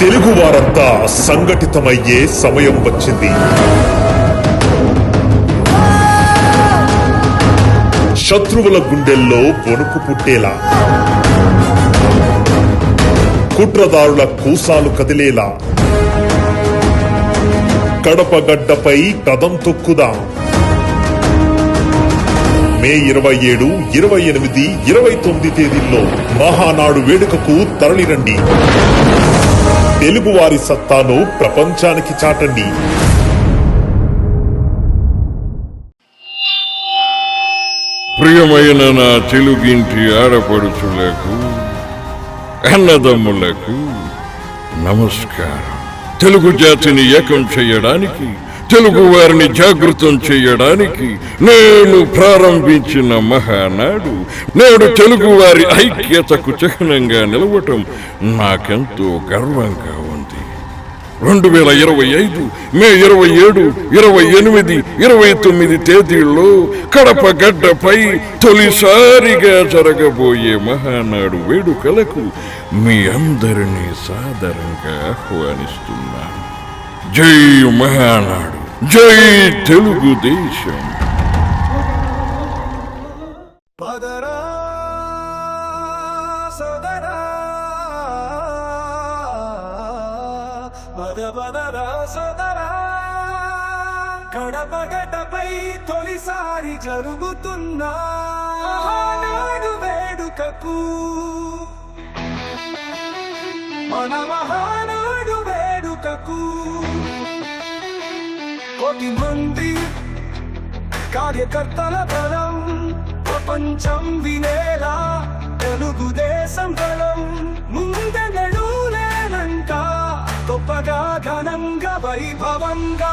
తెలుగు వారంతా సంఘటితమయ్యే సమయం వచ్చింది. శత్రువుల గుండెల్లో వణుకు పుట్టేలా కుట్రదారుల కూసాలు కదిలేలా కడప గడ్డపై కదం తొక్కుదాం. మే ఇరవై ఏడు ఇరవై ఎనిమిది ఇరవై తొమ్మిది తేదీల్లో మహానాడు వేడుకకు తరలిరండి. తెలుగువారి సత్తాను ప్రపంచానికి చాటండి. ప్రియమైన నా తెలుగింటి ఆడపడుచులకు అన్నదమ్ములకు నమస్కారం. తెలుగు జాతిని ఏకం చేయడానికి తెలుగు వారిని జాగృతం చేయడానికి నేను ప్రారంభించిన మహానాడు. నేడు తెలుగు వారి ఐక్యతకు చిహ్నంగా నిలవటం నాకెంతో గర్వంగా ఉంది. రెండు వేల ఇరవై ఐదు మే ఇరవై ఏడు ఇరవై ఎనిమిది ఇరవై తొమ్మిది తేదీల్లో కడప గడ్డపై తొలిసారిగా జరగబోయే మహానాడు వేడుకలకు మీ అందరినీ సాదరంగా ఆహ్వానిస్తున్నాను. జై మహానాడు. జై తెలుగుదేశం పదరా సదరా పద సదరా కడప తొలిసారి జరుగుతున్న. మహానాడు వేడుకకు. మన మహానాడు వేడుకకు. కోటి మంది కార్యకర్తల బలం ప్రపంచం వినేలా తెలుగుదేశం బలం. ముందెన్నడూ లేనంట గొప్పగా ఘనంగా వైభవంగా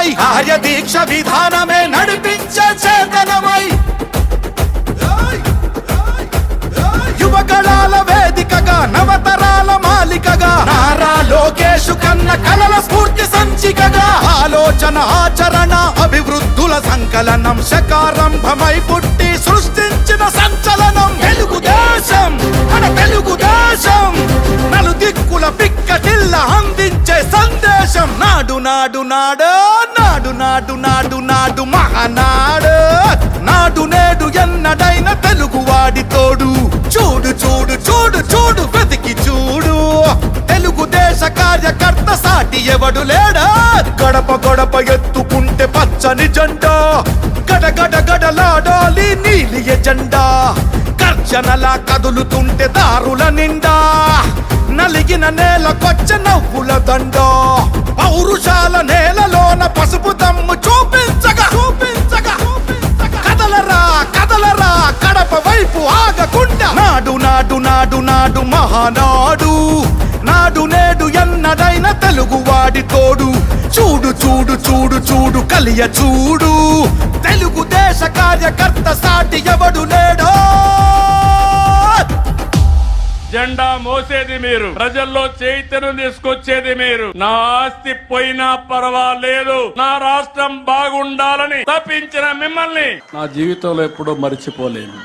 విధానమై కార్య దీక్ష విధానమే నడిపించ చేతనమై యువకళాల వేదికగా నవతరాల మాలికగా నారా లోకేషు కన్న కలల స్ఫూర్తి సంచికగా ఆలోచన ఆచరణ అభివృద్ధుల సంకలనం శకారంభమై పుట్టి సృష్టించిన సంచలనం. తెలుగుదేశం మన తెలుగుదేశం నలుదిక్కుల పిక్కటిల్ల అందించే సందేశం. నాడు నాడు నాడు నాడు నాడు నాడు మహానాడు. నాడు నేడు ఎన్నడైన తెలుగు వాడి తోడు. చూడు చూడు చూడు చూడు వెతికి చూడు. తెలుగుదేశ కార్యకర్త సాటి ఎవడు లేడా? గడప గడప ఎత్తుకుంటే పచ్చని జెండా. గడ గడ గడలాడాలి నీలి ఎజెండా. గర్జనలా కదులుతుంటే దారుల నిండా. నలిగిన నేలకొచ్చ నవ్వుల దండ. పౌరుషాల నేలలోన పసుపు నాడు నాడు మహానాడు. నాడు నేడు ఎన్నడైన తెలుగు వాడి తోడు. చూడు చూడు చూడు చూడు కలియ చూడు. తెలుగుదేశ కార్యకర్త సాటి ఎవడు లేడో జెండా మోసేది మీరు. ప్రజల్లో చైతన్యం తీసుకొచ్చేది మీరు. నా ఆస్తి పోయినా పర్వాలేదు. నా రాష్ట్రం బాగుండాలని తప్పించిన మిమ్మల్ని. నా జీవితంలో ఎప్పుడూ మర్చిపోలేను.